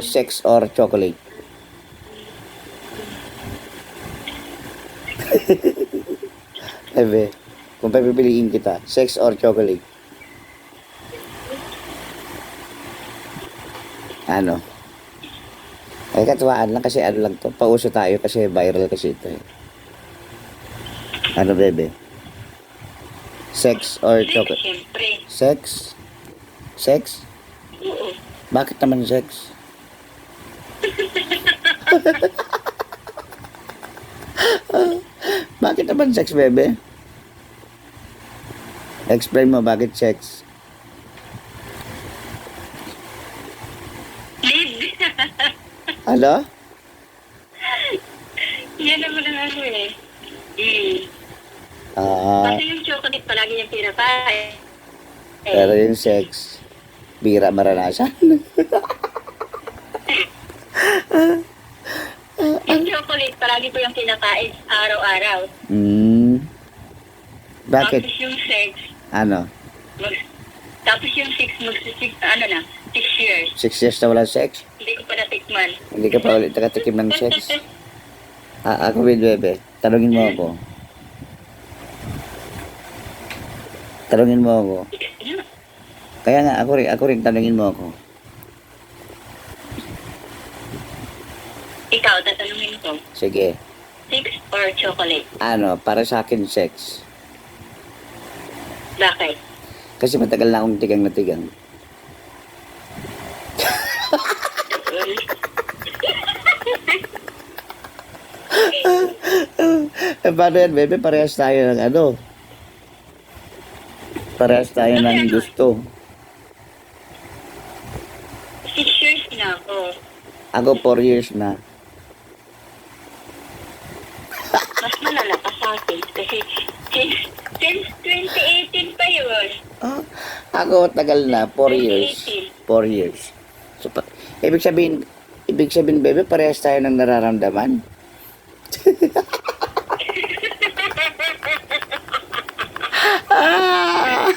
Sex or chocolate? Ebe, kung pipiliin kita, sex or chocolate? Ano? Ay, katuwaan lang kasi ano lang to. Pauso tayo kasi viral kasi ito eh. Ano, bebe? Sex or chocolate? Sex? Sex? Bakit naman sex? bakit naman sex, bebe? Explain mo bakit sex. Lead. Ano? Yan naman ang ano eh. Mm. Ah, Kasi yung chocolate palagi yung pinakain. Eh, pero yung sex, bira maranasan. chocolate palagi ko yung kinakain araw-araw. hmm. Bakit? Tapos yung sex, Ano? mag, tapos yung six, mag, six, ano na, six years. Six years na walang sex? Hindi ko pa natikman. Hindi ka pa ulit nakatikim ng sex? Ah, ako, bebe, tanungin mo ako. Tanungin mo ako. Kaya nga, ako rin, ako rin, tanungin mo ako. Ikaw, tatanungin ko, Sige. six or chocolate? Ano, para sa akin, sex. Bakit? Kasi matagal na akong tigang na tigang. Eh, paano yan, bebe? Parehas tayo ng ano? Parehas tayo ng gusto. Six years na ako. Ako, four years na. pala pasakit kasi since, since 2018 pa yun. Ah, oh, ako tagal na, 4 years. 4 years. So, pa, ibig sabihin, ibig sabihin, bebe, parehas tayo ng nararamdaman. ah!